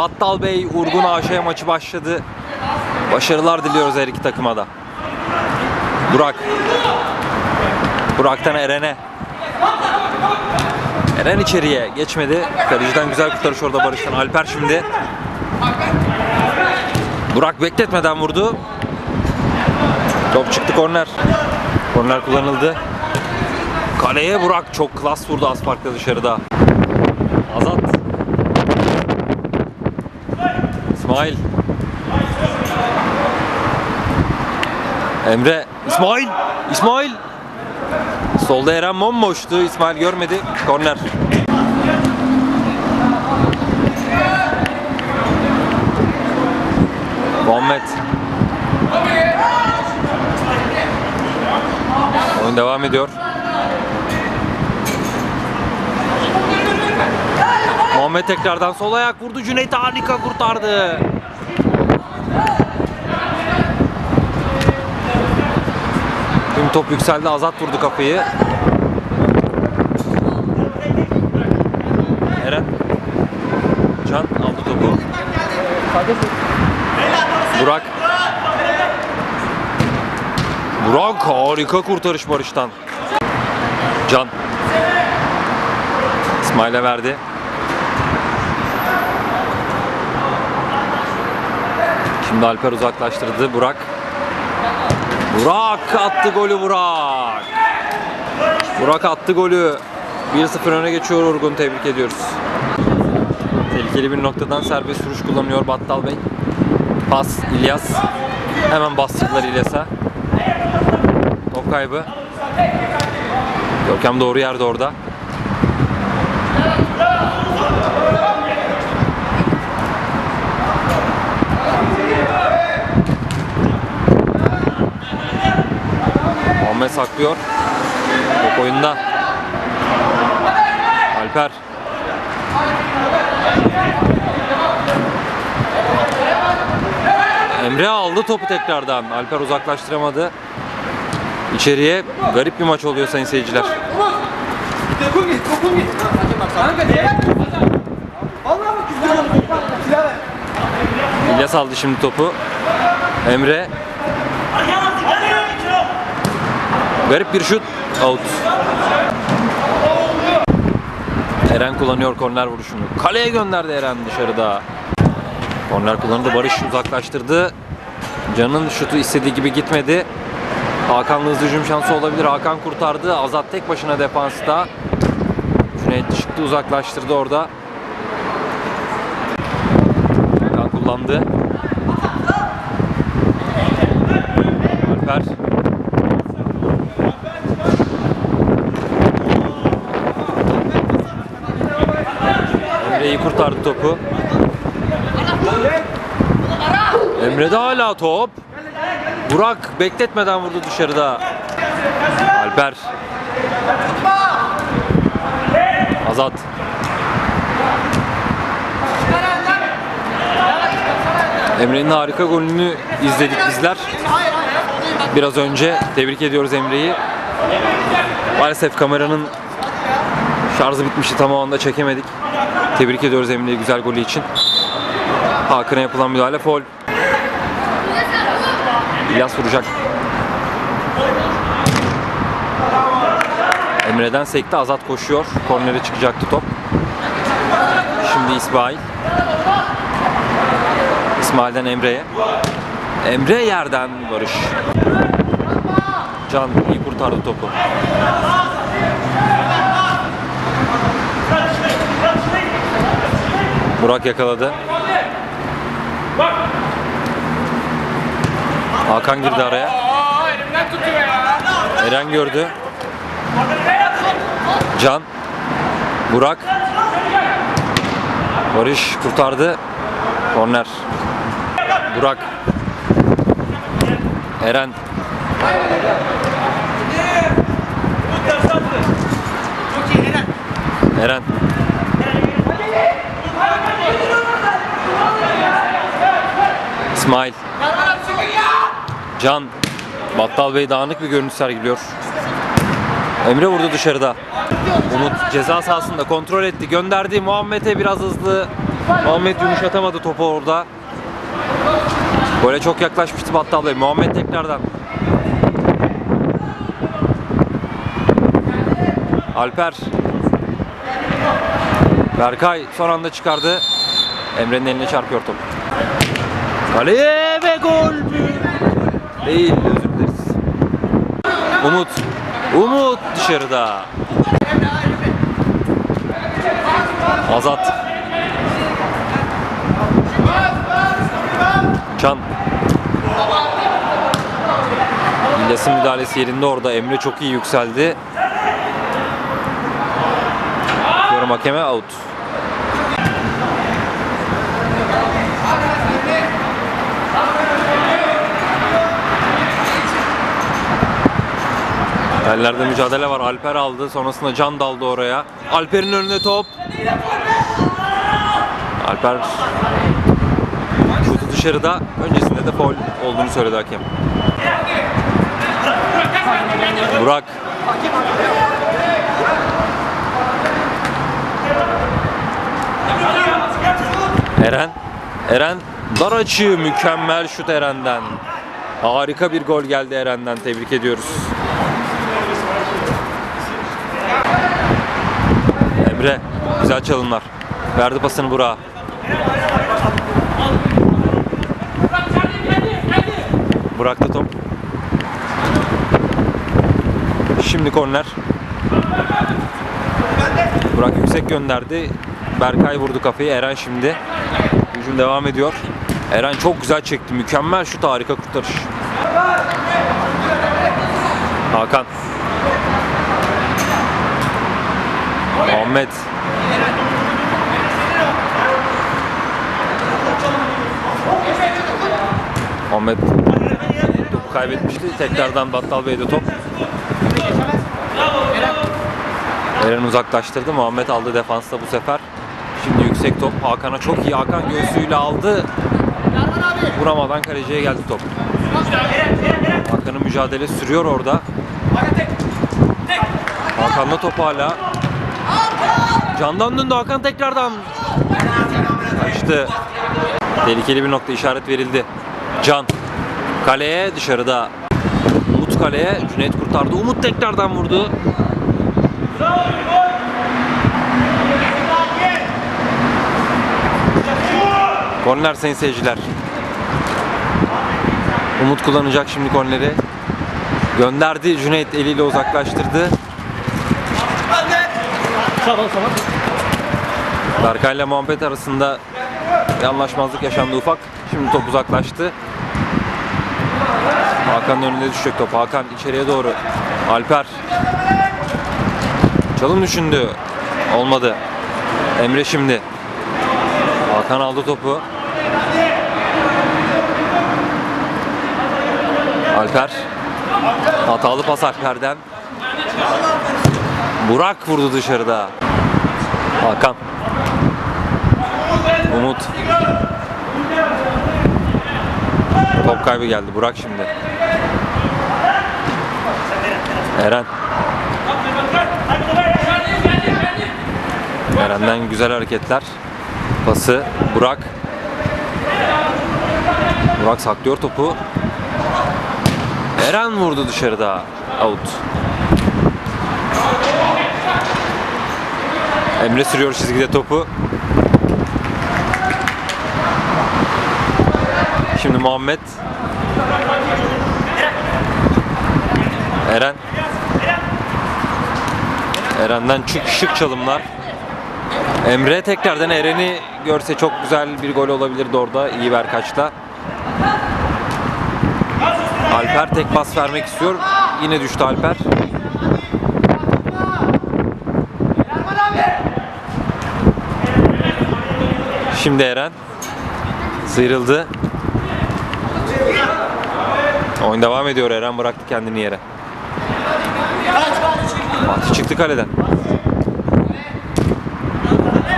Battal Bey, Urgun AŞ maçı başladı. Başarılar diliyoruz her iki takıma da. Burak. Burak'tan Eren'e. Eren içeriye geçmedi. Kaleciden güzel kurtarış orada Barış'tan. Alper şimdi. Burak bekletmeden vurdu. Top çıktı korner. Korner kullanıldı. Kaleye Burak çok klas vurdu az dışarıda. Azat. İsmail. Emre. İsmail. İsmail. Solda Eren bomboştu. İsmail görmedi. Korner. Muhammed. Oyun devam ediyor. Muhammed tekrardan sol ayak vurdu. Cüneyt harika kurtardı. Tüm top yükseldi. Azat vurdu kafayı. Eren. Can aldı topu. Burak. Burak harika kurtarış Barış'tan. Can. İsmail'e verdi. Şimdi Alper uzaklaştırdı. Burak. Burak attı golü Burak. Burak attı golü. 1-0 öne geçiyor Urgun. Tebrik ediyoruz. Tehlikeli bir noktadan serbest vuruş kullanıyor Battal Bey. Pas İlyas. Hemen bastırdılar İlyas'a. Top kaybı. Görkem doğru yerde orada. Muhammed saklıyor. Top oyunda. Alper. Emre aldı topu tekrardan. Alper uzaklaştıramadı. İçeriye garip bir maç oluyor sayın seyirciler. İlyas aldı şimdi topu. Emre. Garip bir şut. Out. Eren kullanıyor korner vuruşunu. Kaleye gönderdi Eren dışarıda. Korner kullanıldı. Barış uzaklaştırdı. Can'ın şutu istediği gibi gitmedi. Hakan'la hızlı hücum şansı olabilir. Hakan kurtardı. Azat tek başına defansta. Cüneyt çıktı uzaklaştırdı orada. Hakan kullandı. Alper. Emre iyi kurtardı topu. Emre'de hala top. Burak bekletmeden vurdu dışarıda. Alper. Azat. Emre'nin harika golünü izledik bizler. Biraz önce tebrik ediyoruz Emre'yi. Maalesef kameranın şarjı bitmişti tam o anda çekemedik. Tebrik ediyoruz Emre'yi güzel golü için. Hakan'a yapılan müdahale foul. İlyas vuracak. Emre'den sekti. Azat koşuyor. Kornere çıkacaktı top. Şimdi İsmail. İsmail'den Emre'ye. Emre yerden Barış. Can iyi kurtardı topu. Burak yakaladı. Hakan girdi araya. Eren gördü. Can. Burak. Barış kurtardı. Korner. Burak. Eren. Eren. İsmail. Can. Battal Bey dağınık bir görüntü sergiliyor. Emre vurdu dışarıda. Umut ceza sahasında kontrol etti. Gönderdi Muhammed'e biraz hızlı. Muhammed yumuşatamadı topu orada. Gole çok yaklaşmıştı Battal Bey. Muhammed tekrardan. Alper. Berkay son anda çıkardı. Emre'nin eline çarpıyor top. Kaleye ve gol? Değil özür dileriz. Umut. Umut dışarıda. Azat. Can. İlyas'ın müdahalesi yerinde orada. Emre çok iyi yükseldi. Yorum hakeme out. Ellerde mücadele var. Alper aldı. Sonrasında Can daldı oraya. Alper'in önünde top. Alper şutu dışarıda. Öncesinde de foul olduğunu söyledi hakem. Burak. Eren. Eren dar açığı mükemmel şut Eren'den. Harika bir gol geldi Eren'den. Tebrik ediyoruz. Emre güzel çalımlar. Verdi pasını Burak'a. Burak'ta top. Şimdi korner. Burak yüksek gönderdi. Berkay vurdu kafayı. Eren şimdi. Hücum devam ediyor. Eren çok güzel çekti. Mükemmel şut harika kurtarış. Hakan. Muhammed. Muhammed topu kaybetmişti. Tekrardan Battal Bey'de top. Eren uzaklaştırdı. Muhammed aldı defansta bu sefer. Şimdi yüksek top. Hakan'a çok iyi. Hakan göğsüyle aldı. Vuramadan kaleciye geldi top. Hakan'ın mücadele sürüyor orada. Hakan'la top hala. Candan döndü Hakan tekrardan. Kaçtı. Tehlikeli bir nokta işaret verildi. Can. Kaleye dışarıda. Umut kaleye. Cüneyt kurtardı. Umut tekrardan vurdu. Korner sayın seyirciler. Umut kullanacak şimdi korneri. Gönderdi. Cüneyt eliyle uzaklaştırdı. Berkay ile Muhammed arasında bir anlaşmazlık yaşandı ufak. Şimdi top uzaklaştı. Hakan'ın önünde düşecek top. Hakan içeriye doğru. Alper. Çalım düşündü. Olmadı. Emre şimdi. Hakan aldı topu. Alper. Hatalı pas Alper'den. Burak vurdu dışarıda. Hakan. Umut. Top kaybı geldi. Burak şimdi. Eren. Eren'den güzel hareketler. Pası. Burak. Burak saklıyor topu. Eren vurdu dışarıda. Out. Emre sürüyor çizgide topu. Şimdi Muhammed. Eren. Eren'den şık şık çalımlar. Emre tekrardan Eren'i görse çok güzel bir gol olabilirdi orada. İyi Berkaç'ta. Alper tek pas vermek istiyor. Yine düştü Alper. Şimdi Eren sıyrıldı. Oyun devam ediyor. Eren bıraktı kendini yere. Fatih çıktı kaleden.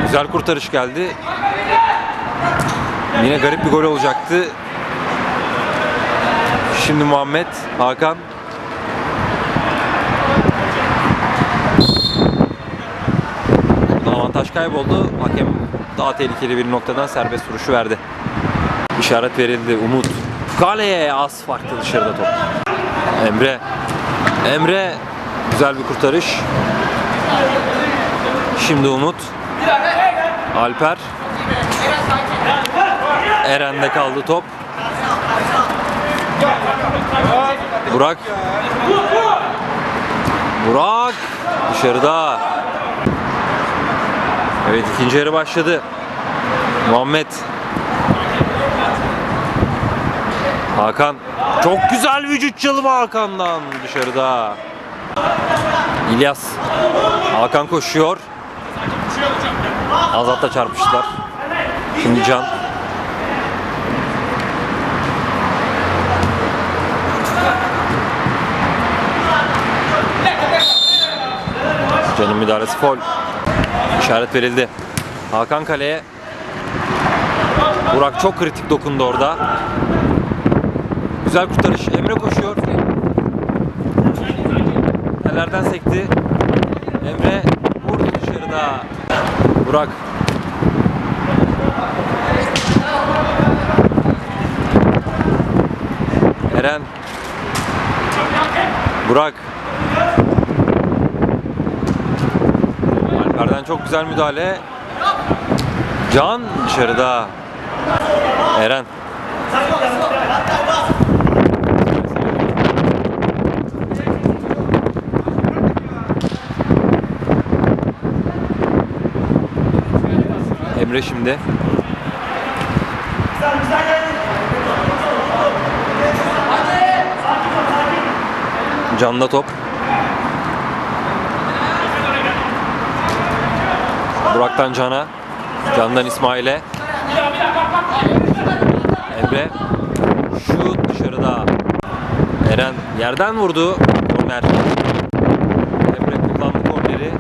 Güzel kurtarış geldi. Yine garip bir gol olacaktı. Şimdi Muhammed, Hakan. Burada avantaj kayboldu. Hakem daha tehlikeli bir noktadan serbest vuruşu verdi. İşaret verildi. Umut. Kaleye az farklı dışarıda top. Emre. Emre. Güzel bir kurtarış. Şimdi Umut. Alper. Eren'de kaldı top. Burak. Burak dışarıda. Evet ikinci yarı başladı. Muhammed. Hakan. Çok güzel vücut çalımı Hakan'dan dışarıda. İlyas. Hakan koşuyor. Azat'la çarpıştılar. Şimdi Can. Can'ın müdahalesi fol. İşaret verildi. Hakan kaleye. Burak çok kritik dokundu orada. Güzel kurtarış. Emre koşuyor. Nelerden sekti. Emre vurdu dışarıda. Burak. Eren. Burak. Alper'den çok güzel müdahale. Can dışarıda. Eren. Emre şimdi. Can'da top. Burak'tan Can'a. Can'dan İsmail'e. Emre. Şut dışarıda. Eren yerden vurdu. Korner. Emre kullandı korneri.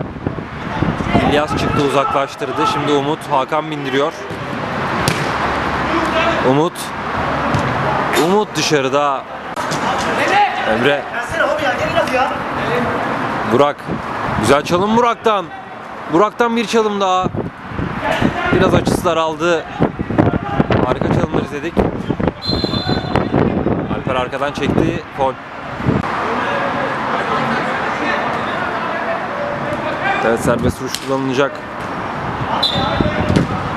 İlyas çıktı uzaklaştırdı. Şimdi Umut. Hakan bindiriyor. Umut. Umut dışarıda. Emre. Burak. Güzel çalım Burak'tan. Burak'tan bir çalım daha. Biraz açısılar aldı. Harika çalımlar izledik. Alper arkadan çekti. Gol. Evet serbest vuruş kullanılacak.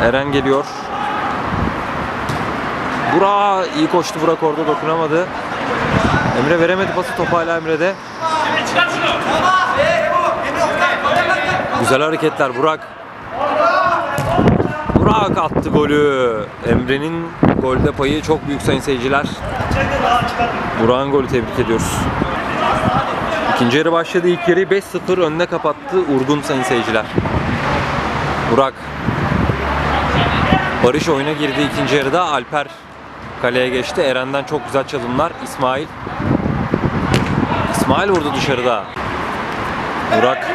Eren geliyor. Burak iyi koştu Burak orada dokunamadı. Emre veremedi pası top hala Emre'de. Güzel hareketler Burak. Burak attı golü. Emre'nin golde payı çok büyük sayın seyirciler. Burak'ın golü tebrik ediyoruz. İkinci yarı başladı. İlk yarıyı 5-0 önüne kapattı Urgun sayın seyirciler. Burak. Barış oyuna girdi ikinci yarıda. Alper kaleye geçti. Eren'den çok güzel çalımlar. İsmail. İsmail vurdu dışarıda. Burak.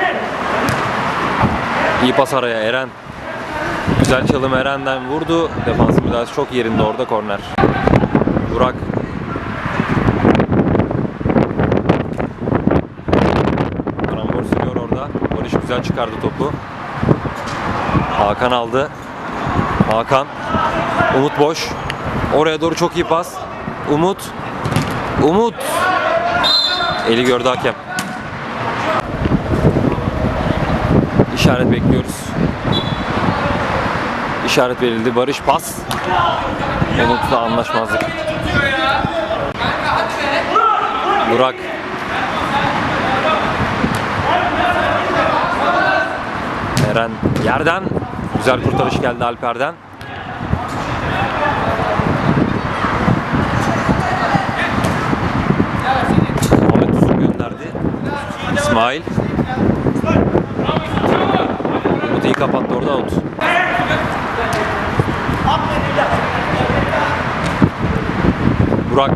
İyi pas araya Eren. Güzel çalım Eren'den vurdu. Defansın müdahalesi çok yerinde orada korner. Burak. Karambol sürüyor orada. Barış güzel çıkardı topu. Hakan aldı. Hakan. Umut boş. Oraya doğru çok iyi pas. Umut. Umut. Eli gördü hakem. İşaret bekliyoruz. İşaret verildi. Barış pas. Umut'la anlaşmazlık. Burak. Eren yerden. Güzel kurtarış geldi Alper'den. Ahmet Uzun gönderdi. İsmail. Umut iyi kapattı orada out. Burak.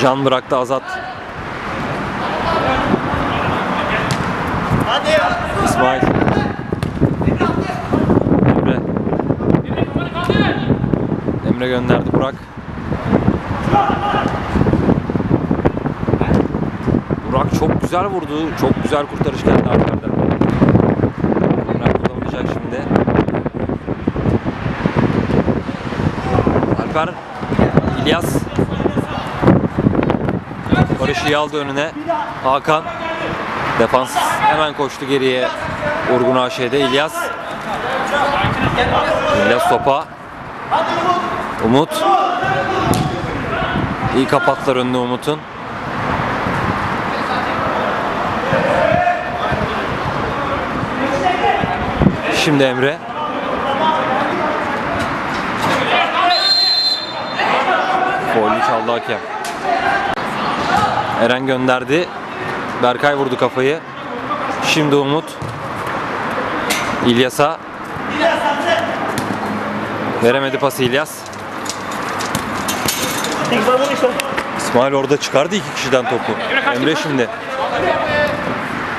Can bıraktı Azat. İsmail. Emre. Emre gönderdi Burak. Çok güzel vurdu. Çok güzel kurtarış geldi Alper'den. Korner kullanılacak şimdi. Alper, İlyas. Barış iyi aldı önüne. Hakan. Defans hemen koştu geriye. Urgun AŞ'de İlyas. İlyas topa. Umut. İyi kapattılar önüne Umut'un. Şimdi Emre. Foul'ü çaldı hakem. Eren gönderdi. Berkay vurdu kafayı. Şimdi Umut. İlyas'a. Veremedi pası İlyas. İsmail orada çıkardı iki kişiden topu. Emre şimdi.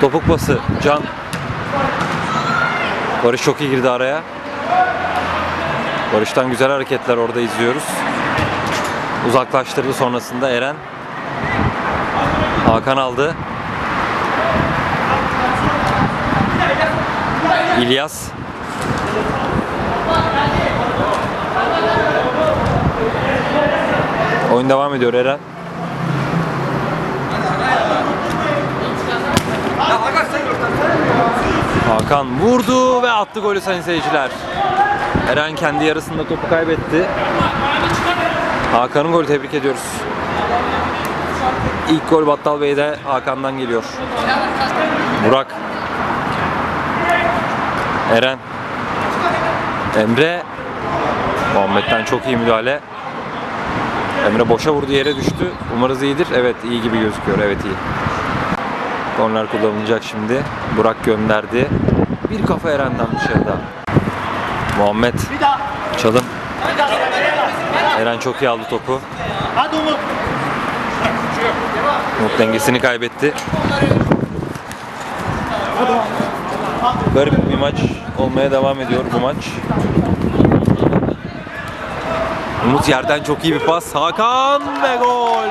Topuk pası. Can. Barış çok iyi girdi araya. Barış'tan güzel hareketler orada izliyoruz. Uzaklaştırdı sonrasında Eren. Hakan aldı. İlyas. Oyun devam ediyor Eren. Hakan vurdu ve attı golü sayın seyirciler. Eren kendi yarısında topu kaybetti. Hakan'ın golü tebrik ediyoruz. İlk gol Battal Bey'de Hakan'dan geliyor. Burak. Eren. Emre. Muhammed'den çok iyi müdahale. Emre boşa vurdu yere düştü. Umarız iyidir. Evet iyi gibi gözüküyor. Evet iyi. Korner kullanılacak şimdi. Burak gönderdi. Bir kafa Eren'den dışarıda. Muhammed. Çalım. Eren çok iyi aldı topu. Hadi Umut. Umut dengesini kaybetti. Garip bir maç olmaya devam ediyor bu maç. Umut yerden çok iyi bir pas. Hakan ve gol.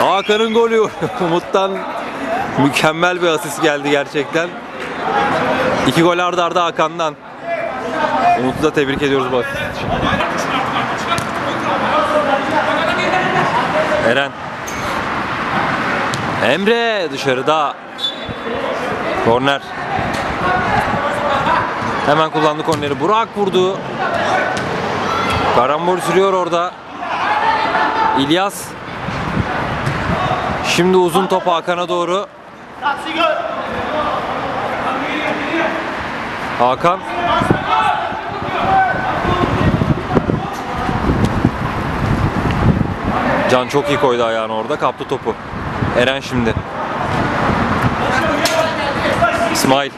Hakan'ın golü. Umut'tan mükemmel bir asist geldi gerçekten. İki gol ardı arda Hakan'dan. Umut'u da tebrik ediyoruz bu asist için. Eren. Emre dışarıda. Korner. Hemen kullandı korneri. Burak vurdu. Karambol sürüyor orada. İlyas. Şimdi uzun top Hakan'a doğru. Hakan. Can çok iyi koydu ayağını orada. Kaptı topu. Eren şimdi. İsmail.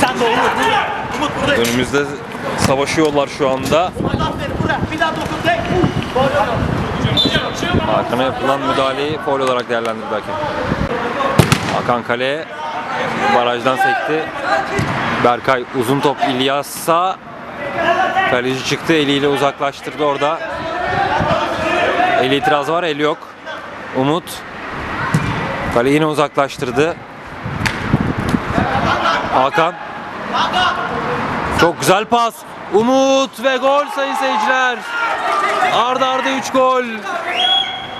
Sen de Umut. Umut burada. Önümüzde savaşıyorlar şu anda. Hakan'a yapılan müdahaleyi foul olarak değerlendirdi hakem. Hakan kaleye barajdan sekti. Berkay uzun top İlyas'a kaleci çıktı eliyle uzaklaştırdı orada. Eli itiraz var eli yok. Umut kale yine uzaklaştırdı. Hakan çok güzel pas. Umut ve gol sayın seyirciler. Arda arda 3 gol.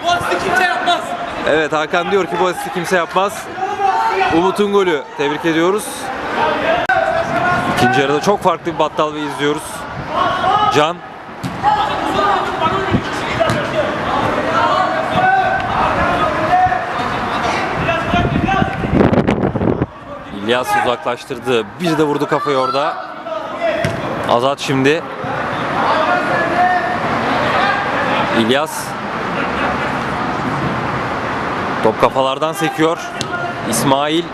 Bu aslı kimse yapmaz. Evet Hakan diyor ki bu asisti kimse yapmaz. Umut'un golü. Tebrik ediyoruz. İkinci yarıda çok farklı bir battal ve izliyoruz. Can. İlyas uzaklaştırdı. Bir de vurdu kafayı orada. Azat şimdi. İlyas Top kafalardan sekiyor. İsmail,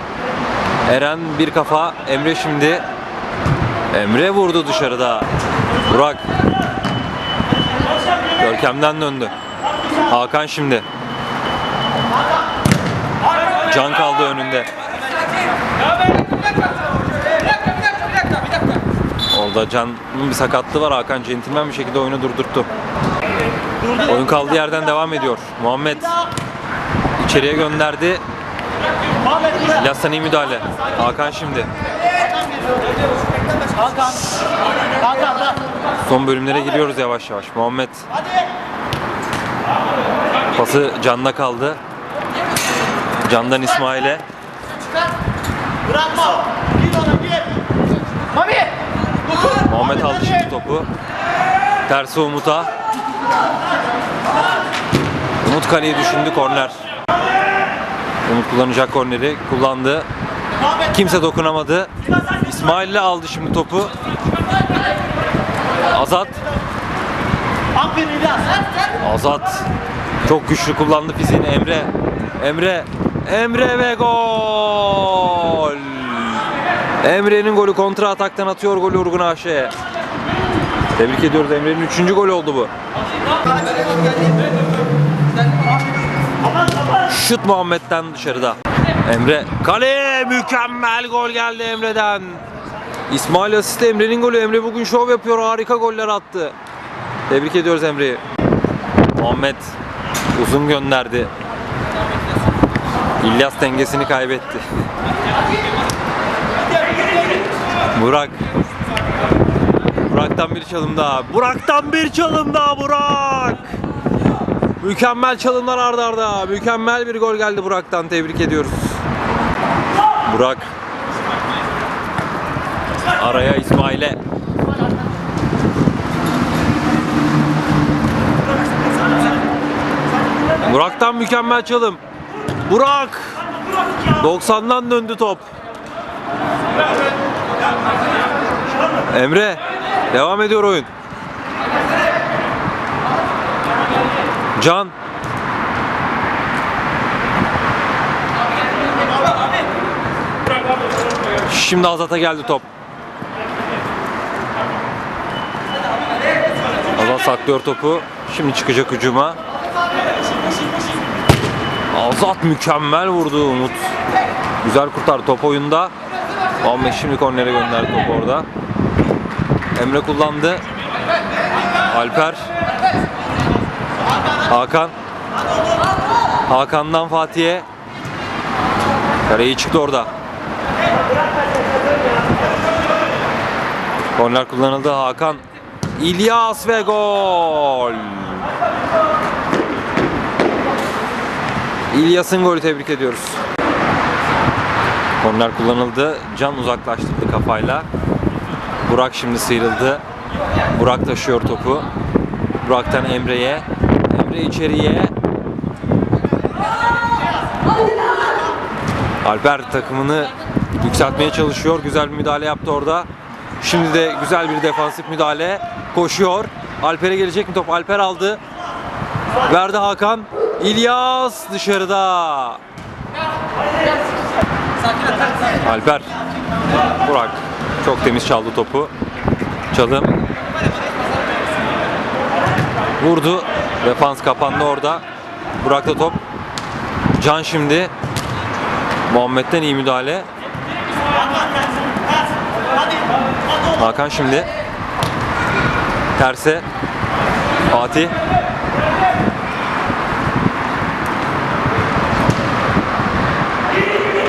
Eren bir kafa, Emre şimdi. Emre vurdu dışarıda. Burak. Görkem'den döndü. Hakan şimdi. Can kaldı önünde. Orada Can'ın bir sakatlığı var. Hakan centilmen bir şekilde oyunu durdurttu. Oyun kaldığı yerden devam ediyor. Muhammed İçeriye gönderdi. İyi müdahale. Hakan şimdi. Hakan. Hakan bak. Son bölümlere giriyoruz yavaş yavaş. Muhammed pası Can'da kaldı. Can'dan İsmail'e. Bırakma. Gir ona gir. Mami. Muhammed aldı şimdi topu. Tersi Umut'a. Umut kaleyi düşündü korner. Umut kullanacak korneri. Kullandı. Kimse dokunamadı. İsmail'le aldı şimdi topu. Azat. Azat. Çok güçlü kullandı fiziğini Emre. Emre. Emre ve gol. Emre'nin golü kontra ataktan atıyor golü Urgun Aşe'ye. Tebrik ediyoruz Emre'nin üçüncü golü oldu bu. Şut Muhammed'den dışarıda. Emre kaleye mükemmel gol geldi Emre'den. İsmail asist Emre'nin golü. Emre bugün şov yapıyor. Harika goller attı. Tebrik ediyoruz Emre'yi. Muhammed uzun gönderdi. İlyas dengesini kaybetti. Burak. Burak'tan bir çalım daha. Burak'tan bir çalım daha Burak. Mükemmel çalımlar arda arda. Mükemmel bir gol geldi Burak'tan. Tebrik ediyoruz. Burak. Araya İsmail'e. Burak'tan mükemmel çalım. Burak. 90'dan döndü top. Emre. Devam ediyor oyun. Can. Şimdi Azat'a geldi top. Azat saklıyor topu. Şimdi çıkacak hücuma. Azat mükemmel vurdu Umut. Güzel kurtar top oyunda. Muhammed şimdi kornere gönderdi topu orada. Emre kullandı. Alper. Hakan. Hakan'dan Fatih'e. Kareyi çıktı orada. Korner kullanıldı Hakan. İlyas ve gol. İlyas'ın golü tebrik ediyoruz. Korner kullanıldı. Can uzaklaştırdı kafayla. Burak şimdi sıyrıldı. Burak taşıyor topu. Burak'tan Emre'ye. Emre içeriye. Alper takımını yükseltmeye çalışıyor. Güzel bir müdahale yaptı orada. Şimdi de güzel bir defansif müdahale. Koşuyor. Alper'e gelecek mi top? Alper aldı. Verdi Hakan. İlyas dışarıda. Alper. Burak. Çok temiz çaldı topu. Çalım. Vurdu. Defans kapandı orada. Burak'ta top. Can şimdi. Muhammed'den iyi müdahale. Hakan şimdi. Terse. Fatih.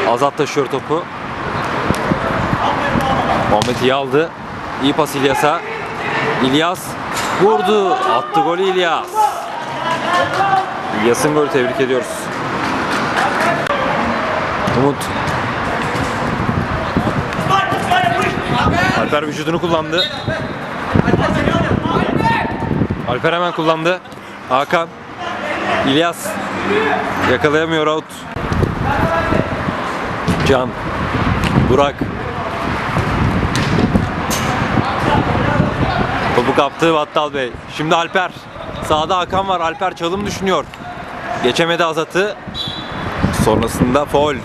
Azat taşıyor topu. Muhammed iyi aldı. İyi pas İlyas'a. İlyas vurdu. Attı golü İlyas. İlyas'ın golü tebrik ediyoruz. Umut. Alper vücudunu kullandı. Alper hemen kullandı. Hakan. İlyas. Yakalayamıyor out. Can. Burak. Topu kaptı Battal Bey. Şimdi Alper. Sağda Hakan var. Alper çalım düşünüyor. Geçemedi Azat'ı. Sonrasında foul.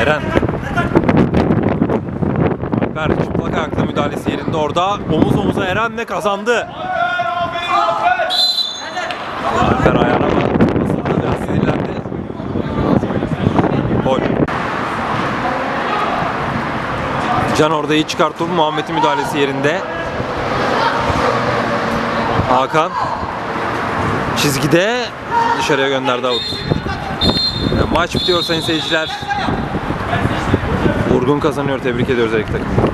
Eren. Alper çıplak ayakla müdahalesi yerinde orada. Omuz omuza Eren'le kazandı. Alper ayağına. Basıldı. Can orada iyi çıkarttı. Muhammed'in müdahalesi yerinde. Hakan çizgide dışarıya gönderdi out. Maç bitiyor sayın seyirciler. Vurgun kazanıyor. Tebrik ediyoruz her takımı.